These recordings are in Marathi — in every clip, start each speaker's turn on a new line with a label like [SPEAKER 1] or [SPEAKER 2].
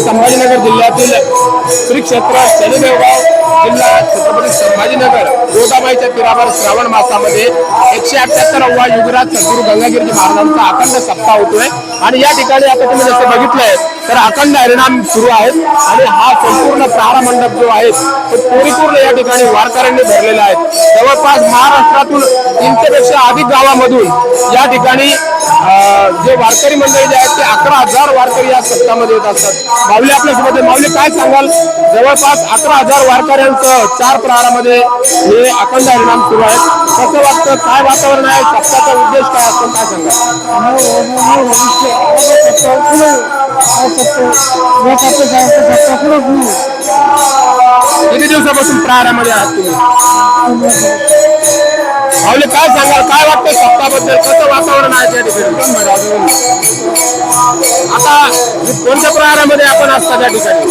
[SPEAKER 1] संभाजीनगर जिल्ह्यातील श्री क्षेत्र शनिदेवगाव जिल्हा छत्रपती संभाजीनगर. गोदाबाईच्या तीरावर श्रावण मासामध्ये एकशे अठ्याहत्तरावा युगराज सद्गुरू गंगागिरीजी महाराजांचा अखंड सप्ताह होतोय आणि या ठिकाणी आता तुम्ही जसं बघितलंय तर अखंड हरिणाम सुरू आहेत. आणि हा संपूर्ण प्रहार मंडप जो आहे तो परिपूर्ण या ठिकाणी वारकऱ्यांनी भरलेला आहे. जवळपास महाराष्ट्रातून तीनशेपेक्षा अधिक गावामधून या ठिकाणी जे वारकरी मंडळी जे आहेत ते अकरा हजार वारकरी या सप्ताहामध्ये येत असतात. माऊली आपल्यासोबत माऊली काय सांगाल? जवळपास अकरा हजार वारकऱ्यांचं चार प्रहारामध्ये हे अखंड हरिणाम सुरू आहेत कसं वाटतं? काय वातावरण आहे? सप्ताचा उद्देश काय असतो काय सांगा किती दिवसापासून प्रारामध्ये आहात तुम्ही? माऊली काय सांगाल? काय वाटतं सप्ताहाबद्दल कसं वातावरण आहे त्या ठिकाणी? आता कोणत्या प्रहारामध्ये आपण असता त्या ठिकाणी?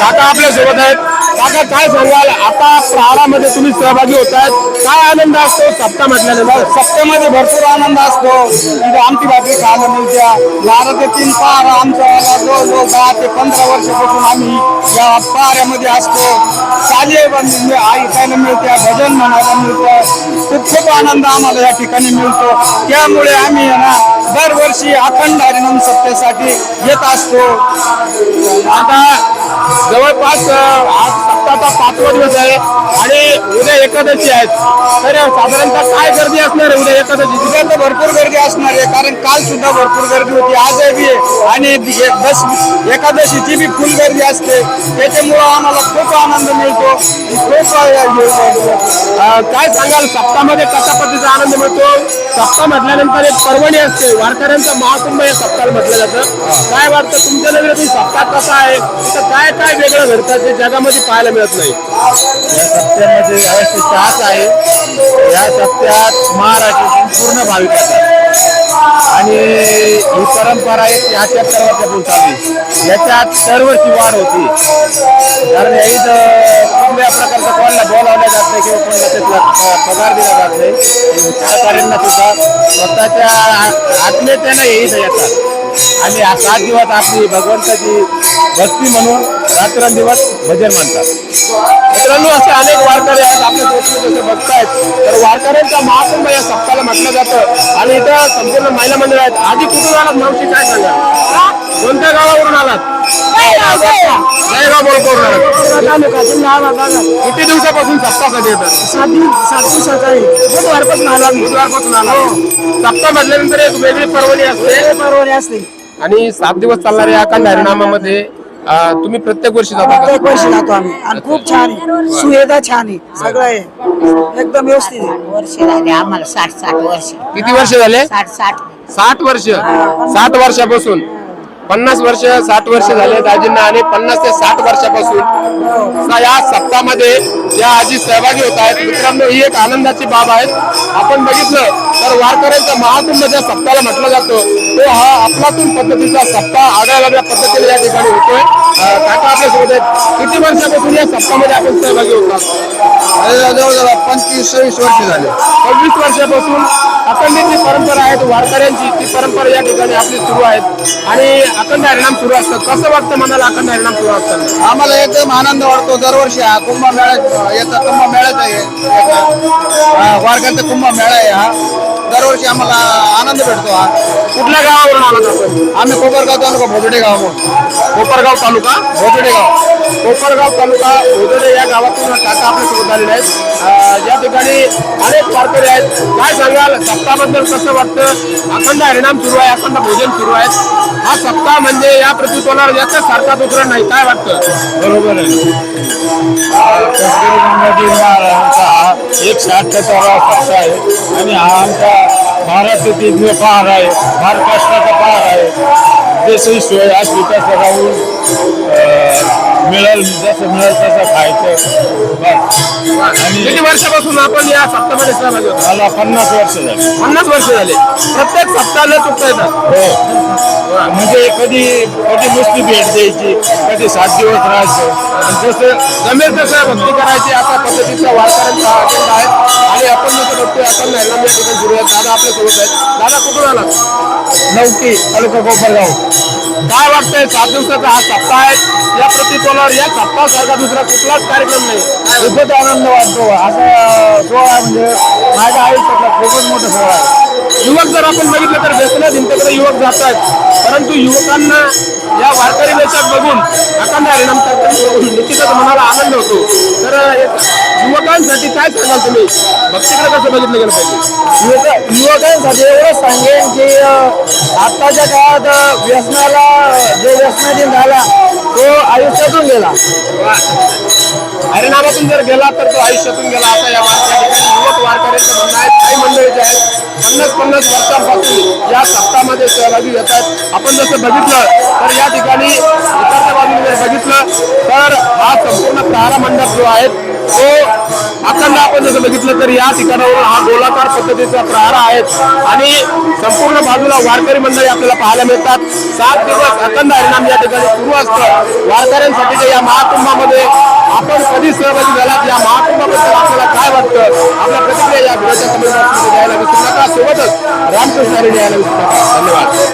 [SPEAKER 1] काका आपल्यासोबत आहेत. काका काय सांगाल? आता प्रहारामध्ये तुम्ही सहभागी होत आहेत काय आनंद असतो सप्ता म्हटल्यानंतर?
[SPEAKER 2] सप्तामध्ये भरपूर आनंद असतो. तिथे आमची भाकरी खायला मिळत्या. बारा ते तीन पहार आमच्या जवळजवळ दहा ते पंधरा वर्षापासून आम्ही या पाऱ्यामध्ये असतो. चाली ऐकायला मिळत्या भजन म्हणायला मिळतं खूप खूप आनंद आम्हाला या ठिकाणी मिळतो. त्यामुळे आम्ही ना दरवर्षी अखंड हरिनाम सत्तेसाठी येत असतो.
[SPEAKER 1] आता जवळपास अं, आज सप्ताहाचा पाचवा दिवस आहे आणि उद्या एकादशी आहेत तर साधारणतः काय गर्दी असणार आहे उद्या एकादशी?
[SPEAKER 2] तिथे तर भरपूर गर्दी असणार आहे. कारण काल सुद्धा भरपूर गर्दी होती. आजही बी आहे. आणि दि- दस एकादशीची बी फुल गर्दी असते. त्याच्यामुळं आम्हाला खूप आनंद मिळतो. खूप
[SPEAKER 1] काय सांगाल? सप्तामध्ये कशा पद्धतीचा आनंद मिळतो? सप्ताह म्हटल्यानंतर एक पर्वणी असते. वारकऱ्यांचा महाकुंभ या सप्ताह म्हटलं जातं. काय वाटतं तुमच्या नगरातील सप्ताह कसा आहे? तिथं काय काय वेगळं घडतं जे जगामध्ये पाहायला मिळत नाही?
[SPEAKER 2] या सप्त्यामध्ये अवश्य चहाच आहे. या सप्त्यात महाराष्ट्रातील पूर्ण भाविक असतात आणि ही परंपरा एक अठ्याहत्तर वर्षापासून चालली याच्यात दरवर्षी वाढ होती. कारण या इथं कुठल्या प्रकारचं कोणाला बोलावलं जात नाही किंवा कोणाला त्यातला पगार दिला जात नाही. आणि सुद्धा स्वतःच्या आ- आत्मीयतेनं हे येतात. आणि सात दिवस आपली भगवंताची भक्ती म्हणून रात्रंदिवस भजन म्हणतात
[SPEAKER 1] मित्रांनो असे अनेक वारकरी आहेत आपल्यासोबत जसे बघतायत तर वारकऱ्यांचा महाकुंभ या सप्ताहाला म्हटलं जातं. आणि इथं संपूर्ण महिला मंडळ आहेत. आधी कुठून आलात मावशी काय सांगा कोणत्या गावावरून आलात? जयगाव किती दिवसापासून सप्ताहासाठी येतात?
[SPEAKER 2] सात दिवस सात दिवसाचा बुधवारपासून आला.
[SPEAKER 1] बुधवारपासून आला सप्ताह म्हटल्यानंतर एक वेगळी पर्वणी असते.
[SPEAKER 2] परवाने असते.
[SPEAKER 1] आणि सात दिवस चालणाऱ्या अखंड हरिनामामध्ये तुम्ही प्रत्येक वर्षी जाता का?
[SPEAKER 2] प्रत्येक वर्षी जातो आम्ही. आणि खूप छान आहे. सुविधा छान आहे. सगळं आहे. एकदम व्यवस्थित आहे.
[SPEAKER 3] वर्ष झाले आम्हाला साठ साठ वर्ष.
[SPEAKER 1] किती वर्ष झाले?
[SPEAKER 3] साठ साठ.
[SPEAKER 1] साठ वर्ष. साठ वर्षापासून. पन्नास वर्ष साठ वर्ष झाले दाजींना आणि पन्नास ते साठ वर्षापासून या सप्ताहामध्ये या आजी सहभागी होत आहेत. मित्रांनो ही एक आनंदाची बाब आहे. आपण बघितलं तर वारकऱ्यांचा महाकुंभ ज्या सप्ताहाला म्हटलं जातो. तो हा अफलातून पद्धतीचा सप्ताह आगळ्या वेगळ्या पद्धतीने या ठिकाणी होतोय. काका आपल्यासोबत आहेत. किती वर्षापासून या सप्ताहामध्ये आपण सहभागी होतात
[SPEAKER 2] जवळजवळ पंचवीस सव्वीस वर्ष झाले.
[SPEAKER 1] पंचवीस वर्षापासून अखंडित जी परंपरा आहे वारकऱ्यांची ती परंपरा या ठिकाणी आपली सुरू आहेत. आणि अखंड हरिणाम सुरू असतात कसं वाटतं मनाला अखंड हरिणाम सुरू असतात
[SPEAKER 2] आम्हाला एकदम आनंद वाटतो दरवर्षी. हा कुंभमेळा याचा कुंभमेळाच आहे. याचा वारकऱ्यांचा कुंभमेळा आहे हा. दरवर्षी आम्हाला आनंद भेटतो हा.
[SPEAKER 1] कुठल्या गावावरून आपण
[SPEAKER 2] आम्ही कोपरगाव तालुका भोजडे गाव
[SPEAKER 1] कोपरगाव तालुका?
[SPEAKER 2] भोजडे गाव.
[SPEAKER 1] कोपरगाव तालुका भोजडे या गावातून काका आपल्यासोबत आलेले आहेत. अं, या ठिकाणी अनेक वारकरी आहेत. काय सांगाल? सप्ताहाबद्दल कसं वाटतं? अखंड हरिणाम सुरू आहे अखंड भोजन सुरू आहे. हा सप्ताह म्हणजे या प्रतित्वाला याचा सारखा दुसरा नाही. काय वाटतं?
[SPEAKER 2] बरोबर आहे. एकशे अठ्ठ्याहत्तरावा सप्ताह आहे. आणि हा आमचा भारत जो पहार आहे. महाराष्ट्राचा पहार आहे. जसं सोय असली तसं राहून मिळेल जसं मिळेल तसं खायचं. बस. आणि
[SPEAKER 1] किती वर्षापासून आपण या सप्ताहामध्ये सहभागी होतो
[SPEAKER 2] मला पन्नास वर्ष झाली.
[SPEAKER 1] पन्नास वर्ष झाले. प्रत्येक सप्ताहाला चुकता येतात.
[SPEAKER 2] हो. म्हणजे कधी कधी नुसती भेट द्यायची कधी सात दिवस राहायचं. आणि जसं
[SPEAKER 1] जमेल तसं भक्ती करायची. अशा पद्धतीचा वारकऱ्यांचा अजेंडा आहे. आणि आपण जसं बघतोय अखंड हरिनाम या ठिकाणी सुरू आहे दादा आपल्यासोबत आहेत. दादा कुठून आला
[SPEAKER 2] नौकी तालुका कोपरगाव.
[SPEAKER 1] काय वाटतंय? सात दिवसाचा हा सप्ताह आहे. या प्रतिकोलावर या सप्ताहासारखा दुसरा कुठलाच कार्यक्रम नाही.
[SPEAKER 2] खूपच आनंद वाटतो. असा सोहळा म्हणजे माझ्या आयुष्यातला खूपच मोठा सोहळा आहे.
[SPEAKER 1] युवक जर आपण बघितलं तर व्यसना भिंतीकडे युवक जात आहेत परंतु युवकांना या वारकरी वेशात बघून अखंड हरिनाम कीर्तन बघून निश्चितच मनाला आनंद होतो. तर युवकांसाठी काय सांगाल तुम्ही? भक्तीकडे कसं बघितलं गेलं पाहिजे?
[SPEAKER 2] युवक युवकांसाठी एवढंच सांगेन की आत्ताच्या काळात व्यसनाला जो व्यसनाधीन झाला तो आयुष्यातून गेला.
[SPEAKER 1] हरिनामातून जर गेला तर तो आयुष्यातून गेला. आता या वारकऱ्या ठिकाणी युवक आहेत तो अखंड आपण जसं बघितलं तर या ठिकाणावर हा गोलाकार पद्धतीचा प्रहार आहेत आणि संपूर्ण बाजूला वारकरी मंडळी आपल्याला पाहायला मिळतात. सात दिवस अखंड हरिणाम या ठिकाणी सुरू असतं. वारकऱ्यांसाठीच्या या महाकुंभामध्ये आपण कधी सहभागी झालात? या महाकुंभाबद्दल आपल्याला काय वाटतं? आपल्या प्रतिक्रिया या व्हिडिओच्या कमेंट द्यायला विसरू नका. सोबतच रामकृष्ण हरी द्यायला विसरू नका. धन्यवाद.